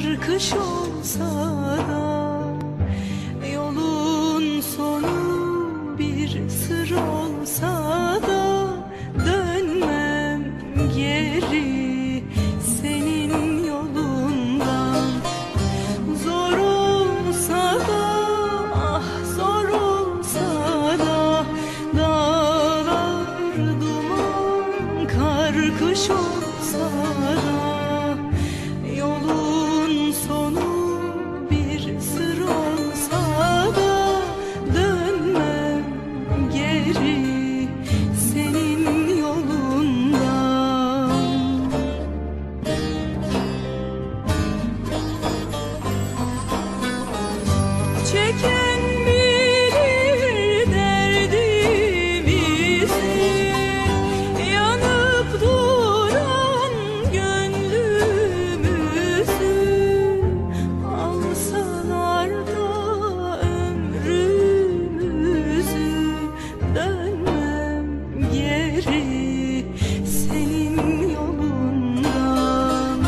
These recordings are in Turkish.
Kar kış olsa da Yolun sonu bir sır olsa da Dönmem geri senin yolundan. Zor olsa da ah zor olsa da Dağlar duman kar kış olsa da geri senin yolundan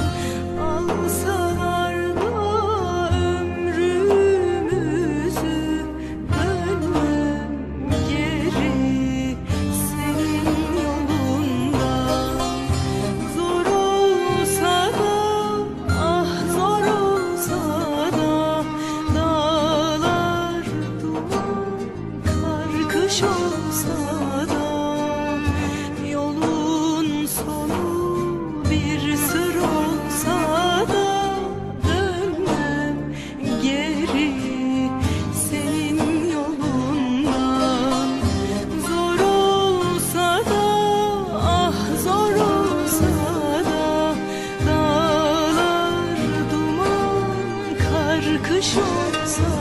Alsalar da ömrümüzü Dönmem geri senin yolundan Zor olsa da ah zor olsa da Dağlar duman kar kış olsa Dağlar